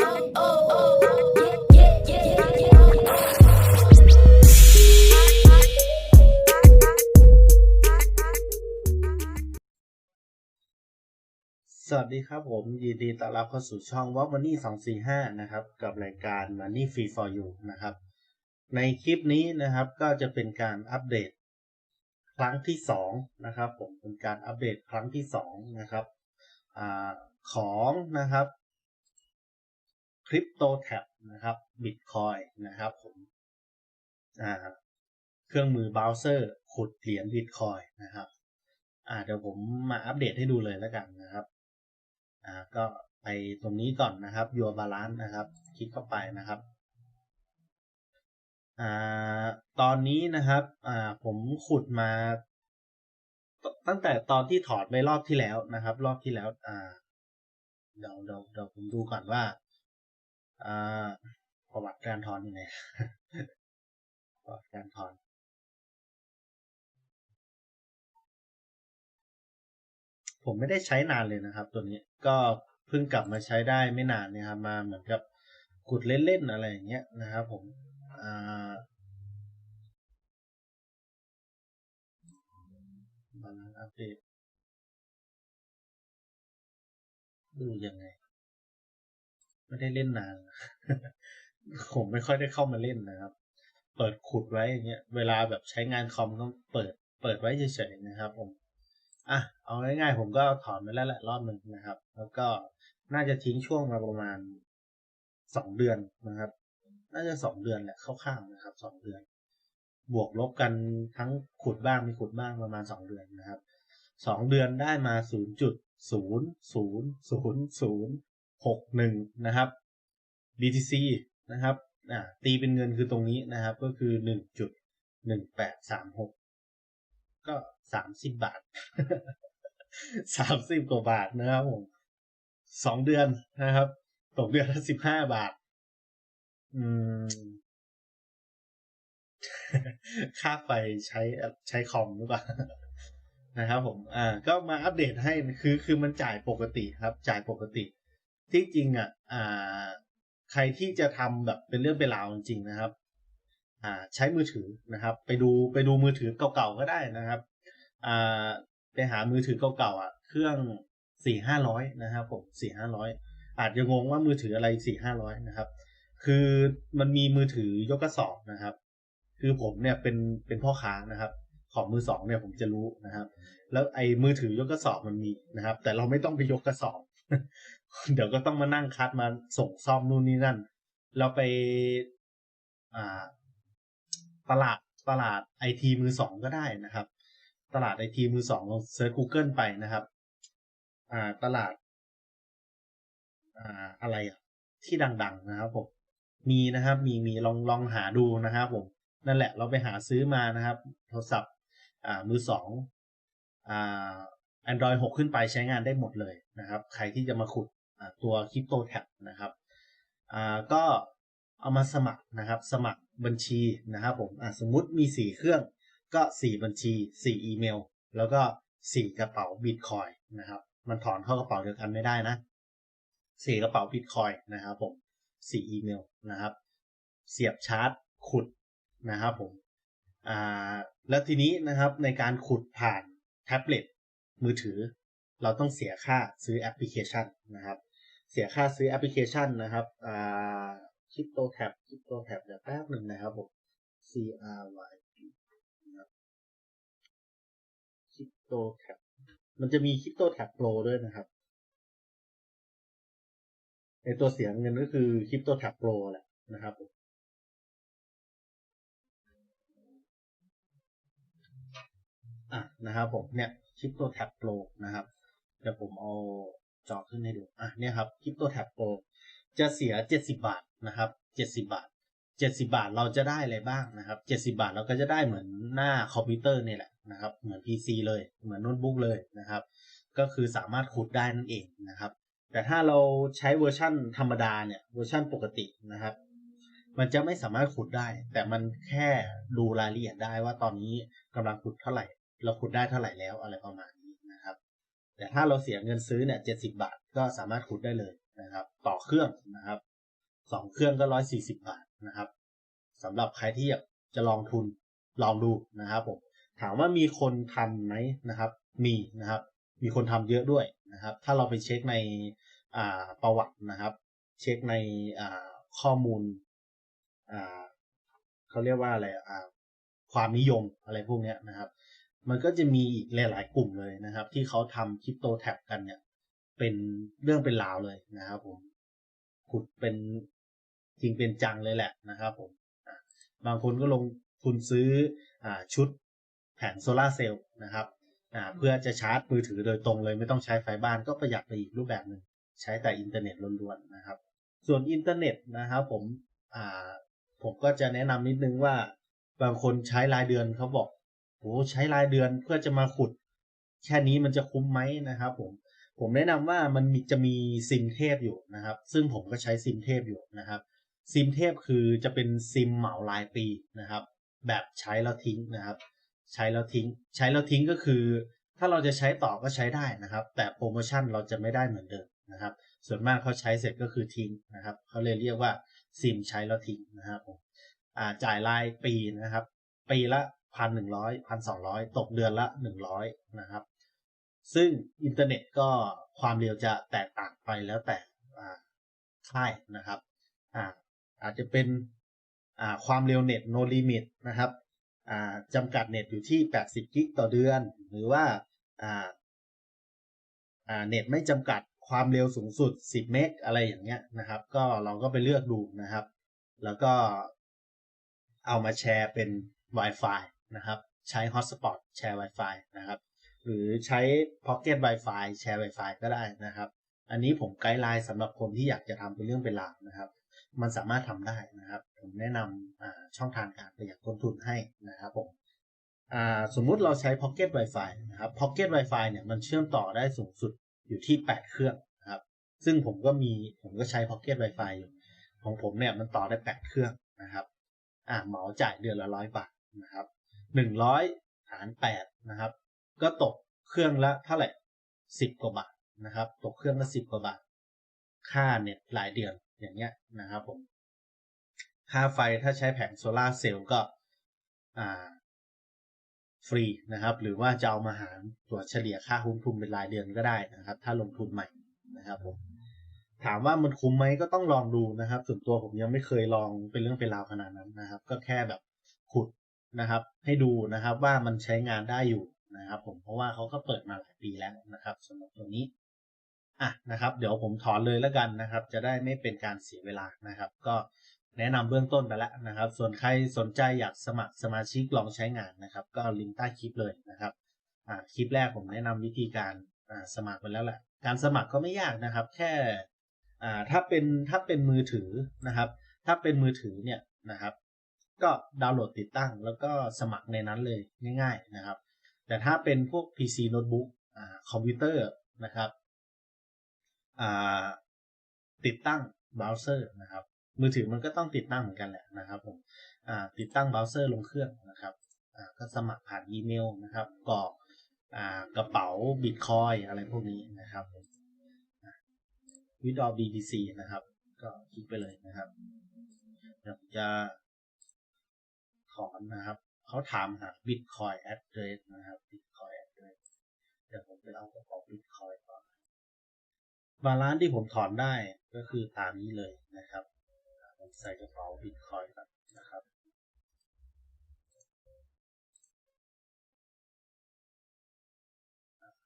สวัสดีครับผมยินดีต้อนรับเข้าสู่ช่อง Walk Money 245นะครับ กับรายการ Money Free for You นะครับ ในคลิปนี้นะครับก็จะเป็นการอัปเดต ครั้งที่สองนะครับ ผมเป็นการอัปเดตครั้งที่สองนะครับอของนะครับ คริปโตแท็บนะครับบิตคอยนะครับผมอ่าเครื่องมือเบราว์เซอร์ขุดเหรียญบิตคอยนะครับอ่าเดี๋ยวผมมาอัปเดตให้ดูเลยแล้วกันนะครับอ่าก็ไปตรงนี้ก่อนนะครับ Your Balance นะครับ คลิกเข้าไปนะครับอ่าตอนนี้นะครับอ่าผมขุดมา ตั้งแต่ตอนที่ถอดไปรอบที่แล้วนะครับ รอบที่แล้วอ่าเดี๋ยวเดี๋ยวเดี๋ยวผมดูก่อนว่า อ่าประวัติการถอนอยู่ไหนประวัติการถอนผมไม่ได้ใช้นานเลยนะครับ ตัวนี้ก็เพิ่งกลับมาใช้ได้ไม่นานเนี่ยครับมาเหมือนกับขุดเล่นๆอะไรอย่างเงี้ยนะครับ ผมอ่าบาลานอัปเดตดูยังไง ไม่ได้เล่นนาน ผมไม่ค่อยได้เข้ามาเล่นนะครับ เปิดขุดไว้อย่างเงี้ย เวลาแบบใช้งานคอมต้องเปิด เปิดไว้เฉยๆนะครับผม อะ เอาง่ายๆผมก็ถอนไปแล้วแหละรอบหนึ่งนะครับ แล้วก็น่าจะทิ้งช่วงมาประมาณสองเดือนนะครับ น่าจะสองเดือนแหละคร่าวๆนะครับสองเดือน บวกลบกันทั้งขุดบ้างไม่ขุดบ้างประมาณสองเดือนนะครับสองเดือนได้มาศูนย์จุดศูนย์ศูนย์ศูนย์ศูนย์ หกหนึ่งนะครับ BTC นะครับอ่าตีเป็นเงินคือตรงนี้นะครับ ก็คือหนึ่งจุดหนึ่งแปดสามหกก็สามสิบบาทสามสิบกว่าบาทนะครับผมสองเดือนนะครับ ตกเดือนละสิบห้าบาท อืม ค่าไฟใช้ใช้คอมหรือเปล่านะครับผม อ่า ก็มาอัปเดตให้ คือ คือมันจ่ายปกติครับ จ่ายปกติ ที่จริงอะอ่าใครที่จะทำแบบเป็นเรื่องเป็นราวจริงนะครับ อ่า ใช้มือถือนะครับ ไปดูไปดูมือถือเก่าๆก็ได้นะครับ อ่าไปหามือถือเก่าๆอะ เครื่องสี่ห้าร้อยนะครับผมสี่ห้าร้อยอาจจะงงว่ามือถืออะไรสี่ห้าร้อยนะครับ คือมันมีมือถือยกกระสอบนะครับ คือผมเนี่ยเป็นเป็นพ่อค้านะครับ ของมือสองเนี่ยผมจะรู้นะครับ แล้วไอ้มือถือยกกระสอบมันมีนะครับ แต่เราไม่ต้องไปยกกระสอบ เดี๋ยวก็ต้องมานั่งคัดมาส่งซ่อมนู่นนี่นั่นเราไปอ่าตลาดตลาดไอทีมือสองก็ได้นะครับ ตลาดไอทีมือสองลองเซิร์ช Google ไปนะครับ อ่าตลาด อ่าอะไรอะ ที่ดัง ๆ นะครับผมมีนะครับ มีมีลองลองหาดูนะครับผมนั่นแหละเราไปหาซื้อมานะครับ โทรศัพท์ อ่ามือสองอ่า Android 6 ขึ้นไปใช้งานได้หมดเลยนะครับ ใครที่จะมาขุดตัวคริปโตแท็บนะครับก็เอามาสมัครนะครับ สมัครบัญชีนะครับผมสมมุติมีสี่เครื่องก็สี่บัญชีสี่อีเมล แล้วก็สี่กระเป๋าบิตคอยนะครับ มันถอนเข้ากระเป๋าเดียวกันไม่ได้นะสี่กระเป๋าบิตคอยนะครับผมสี่อีเมลนะครับ เสียบชาร์จขุดนะครับผมแล้วทีนี้นะครับในการขุดผ่านแท็บเล็ต มือถือ เราต้องเสียค่าซื้อแอปพลิเคชันนะครับ เสียค่าซื้อแอปพลิเคชันนะครับอ่าคริปโตแท็บคริปโตแท็บเดี๋ยวแป๊บหนึ่งนะครับผม C R Y P นะครับคริปโตแท็บมันจะมีคริปโตแท็บโปรด้วยนะครับในตัวเสียงเงินก็คือคริปโตแท็บโปรแหละนะครับผม อะนะครับผมเนี่ยคริปโตแท็บโปรนะครับเดี๋ยวผมเอาจอขึ้นให้ดูอะเนี่ยครับคริปโตแท็บโปรจะเสียเจ็ดสิบาทนะครับเจ็ดสิบาทเจ็ดสิบาทเราจะได้อะไรบ้างนะครับเจ็ดสิบาทเราก็จะได้เหมือนหน้าคอมพิวเตอร์นี่แหละนะครับ เหมือน PC เลยเหมือนโน้ตบุ๊กเลยนะครับ ก็คือสามารถขุดได้นั่นเองนะครับ แต่ถ้าเราใช้เวอร์ชั่นธรรมดาเนี่ยเวอร์ชั่นปกตินะครับ มันจะไม่สามารถขุดได้ แต่มันแค่ดูรายละเอียดได้ว่าตอนนี้กำลังขุดเท่าไหร่ เราขุดได้เท่าไหร่แล้วอะไรประมาณนี้นะครับ แต่ถ้าเราเสียเงินซื้อเนี่ยเจ็ดสิบาทก็สามารถขุดได้เลยนะครับ ต่อเครื่องนะครับสองเครื่องก็ร้อยสี่สิบาทนะครับสำหรับใครที่อยากจะลองทุนลองดูนะครับผมถามว่ามีคนทำไหมนะครับ มีนะครับ มีคนทำเยอะด้วยนะครับ ถ้าเราไปเช็คในอ่าประวัตินะครับ เช็คในอ่าข้อมูลอ่าเขาเรียกว่าอะไรอ่าความนิยมอะไรพวกเนี้ยนะครับ มันก็จะมีอีกหลาย ๆ กลุ่มเลยนะครับ ที่เขาทำคริปโตแท็บกันเนี่ย เป็นเรื่องเป็นราวเลยนะครับผมขุดเป็นจริงเป็นจังเลยแหละนะครับผมบางคนก็ลงทุนซื้ออชุดแผงโซลาเซลล์นะครับเพื่อจะชาร์จมือถือโดยตรงเลยไม่ต้องใช้ไฟบ้านก็ประหยัดไปอีกรูปแบบหนึ่งใช้แต่อินเทอร์เน็ตล้วนๆนะครับ ส่วนอินเทอร์เน็ตนะครับผมผมก็จะแนะนำนิดนึงว่าบางคนใช้รายเดือนเขาบอก โอ้ใช้รายเดือนเพื่อจะมาขุด แค่นี้มันจะคุ้มไหมนะครับผมผมแนะนำว่ามันมจะมีซิมเทพอยู่นะครับ ซึ่งผมก็ใช้ซิมเทพอยู่นะครับ ซิมเทพคือจะเป็นซิมเหมารายปีนะครับ แบบใช้แล้วทิ้งนะครับ ใช้แล้วทิ้ง ใช้แล้วทิ้งก็คือ ถ้าเราจะใช้ต่อก็ใช้ได้นะครับ แต่โปรโมชั่นเราจะไม่ได้เหมือนเดิมนะครับ ส่วนมากเขาใช้เสร็จก็คือทิ้งนะครับเขาเลยเรียกว่าซิมใช้แล้วทิ้งนะครับผมจ่ายรายปีนะครับ ปีละ พันหนึ่งร้อยพันสองร้อยตกเดือนละหนึ่งร้อยนะครับ ซึ่งอินเทอร์เน็ตก็ความเร็วจะแตกต่างไปแล้วแต่ค่ายนะครับอาอาจจะเป็นความเร็วเน็ต no limit นะครับจำกัดเน็ตอยู่ที่ 80 กิกต่อเดือน หรือว่าอ่าอ่าเน็ตไม่จำกัดความเร็วสูงสุด 10 เมกอะไรอย่างเงี้ยนะครับ ก็เราก็ไปเลือกดูนะครับ แล้วก็เอามาแชร์เป็น Wi-Fi นะครับ ใช้ Hotspot แชร์ Wi-Fi นะครับ หรือใช้ Pocket Wi-Fi แชร์ Wi-Fi ก็ได้นะครับ อันนี้ผมไกด์ไลน์สำหรับคนที่อยากจะทำเป็นเรื่องเป็นราวนะครับ มันสามารถทำได้นะครับ ผมแนะนำช่องทางการประหยัดต้นทุนให้นะครับผมสมมุติเราใช้ Pocket Wi-Fi นะครับ Pocket Wi-Fi เนี่ยมันเชื่อมต่อได้สูงสุดอยู่ที่ 8 เครื่องนะครับ ซึ่งผมก็มีผมก็ใช้ Pocket Wi-Fi อยู่ ของผมเนี่ยมันต่อได้ 8 เครื่องนะครับ อ่าเหมาจ่ายเดือนละร้อยบาทนะครับ หนึ่งร้อยหารแปดนะครับ ก็ตกเครื่องละเท่าไหร่สิบกว่าบาทนะครับ ตกเครื่องละสิบกว่าบาท ค่าเน็ตรายเดือนอย่างเงี้ยนะครับผม ค่าไฟถ้าใช้แผงโซลาเซลล์ก็อ่าฟรีนะครับ หรือว่าจะเอามาหารตัวเฉลี่ยค่าคุ้มทุนเป็นรายเดือนก็ได้นะครับ ถ้าลงทุนใหม่นะครับผมถามว่ามันคุ้มไหมก็ต้องลองดูนะครับ ส่วนตัวผมยังไม่เคยลองเป็นเรื่องเป็นราวขนาดนั้นนะครับ ก็แค่แบบขุด นะครับ ให้ดูนะครับว่ามันใช้งานได้อยู่นะครับผมเพราะว่าเขาก็เปิดมาหลายปีแล้วนะครับสำหรับตัวนี้อะนะครับ เดี๋ยวผมถอนเลยแล้วกันนะครับ จะได้ไม่เป็นการเสียเวลานะครับ ก็แนะนำเบื้องต้นไปแล้วนะครับ ส่วนใครสนใจอยากสมัครสมาชิกลองใช้งานนะครับ ก็ลิงก์ใต้คลิปเลยนะครับอ่าคลิปแรกผมแนะนำวิธีการอ่าสมัครไปแล้วแหละการสมัครก็ไม่ยากนะครับ แค่อ่าถ้าเป็นถ้าเป็นมือถือนะครับ ถ้าเป็นมือถือเนี่ยนะครับ ก็ดาวน์โหลดติดตั้ง แล้วก็สมัครในนั้นเลยง่าย ๆนะครับ แต่ถ้าเป็นพวก PC โน้ตบุ๊กคอมพิวเตอร์นะครับติดตั้งเบราว์เซอร์นะครับ มือถือมันก็ต้องติดตั้งเหมือนกันแหละนะครับผมติดตั้งเบราว์เซอร์ลงเครื่องนะครับก็สมัครผ่านอีเมลนะครับกรอกกระเป๋าบิตคอยอะไรพวกนี้นะครับวิดอ BBC นะครับ ก็คลิกไปเลยนะครับเดี๋ยวจะ อนนะครับเขาถามหา Bitcoin address นะครับ Bitcoin address เดี๋ยวผมไปเอากระเป๋า Bitcoin ก่อนบาลานซ์ที่ผมถอนได้ก็คือตามนี้เลยนะครับผมใส่กระเป๋า Bitcoin ก่อนนะครับ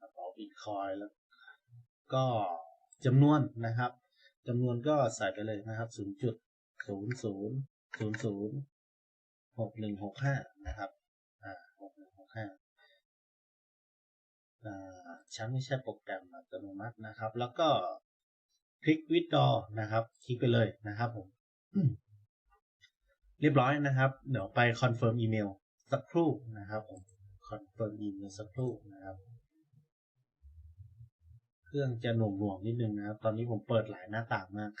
กระเป๋า Bitcoin แล้วก็จำนวนนะครับจำนวนก็ใส่ไปเลยนะครับ 0.0000 หกหนึ่งหกห้านะครับอ่าหกหนึ่งหกห้าอ่าฉันไม่ใช่โปรแกรมอัตโนมัตินะครับ แล้วก็คลิกวิดดอนะครับ คลิกไปเลยนะครับผมเรียบร้อยนะครับ เดี๋ยวไปคอนเฟิร์มอีเมลสักครู่นะครับผมคอนเฟิร์มอีเมลสักครู่นะครับเครื่องจะหน่วงหน่วงนิดนึงนะครับ ตอนนี้ผมเปิดหลายหน้าต่างมาก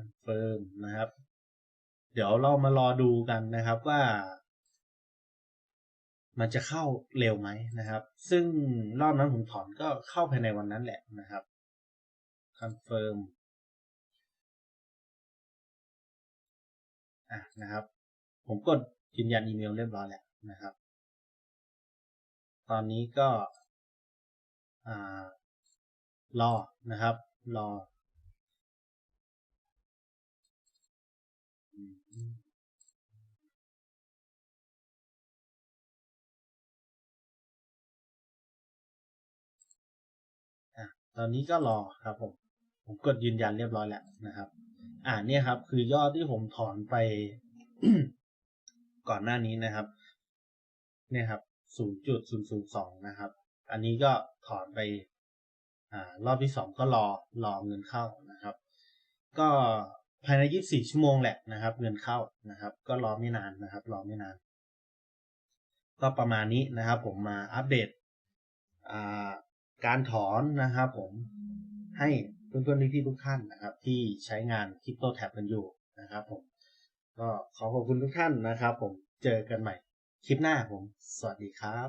อนเฟิร์มนะครับ เดี๋ยวเรามารอดูกันนะครับว่า มันจะเข้าเร็วไหมนะครับ ซึ่งรอบนั้นผมถอนก็เข้าภายในวันนั้นแหละนะครับคอนเฟิร์มอะนะครับ ผมกดยืนยันอีเมลเรียบร้อยแล้วนะครับ ตอนนี้ก็อ่ารอนะครับ รอ อะตอนนี้ก็รอครับผม ผมกดยืนยันเรียบร้อยแล้วนะครับ อ่าเนี่ยครับ คือยอดที่ผมถอนไป ก่อนหน้านี้นะครับ เนี่ยครับ0.002นะครับ อันนี้ก็ถอนไป อ่ารอบที่สองก็รอรอเงินเข้านะครับ ก็ภายใน24ชั่วโมงแหละนะครับ เงินเข้านะครับ ก็รอไม่นานนะครับ รอไม่นาน ก็ประมาณนี้นะครับ ผมมาอัปเดตอ่า การถอนนะครับผมให้เพื่อนๆพี่ๆทุกท่านนะครับ ที่ใช้งานคริปโตแท็บกันอยู่นะครับผมก็ขอขอบคุณทุกท่านนะครับ ผมเจอกันใหม่คลิปหน้าผม สวัสดีครับ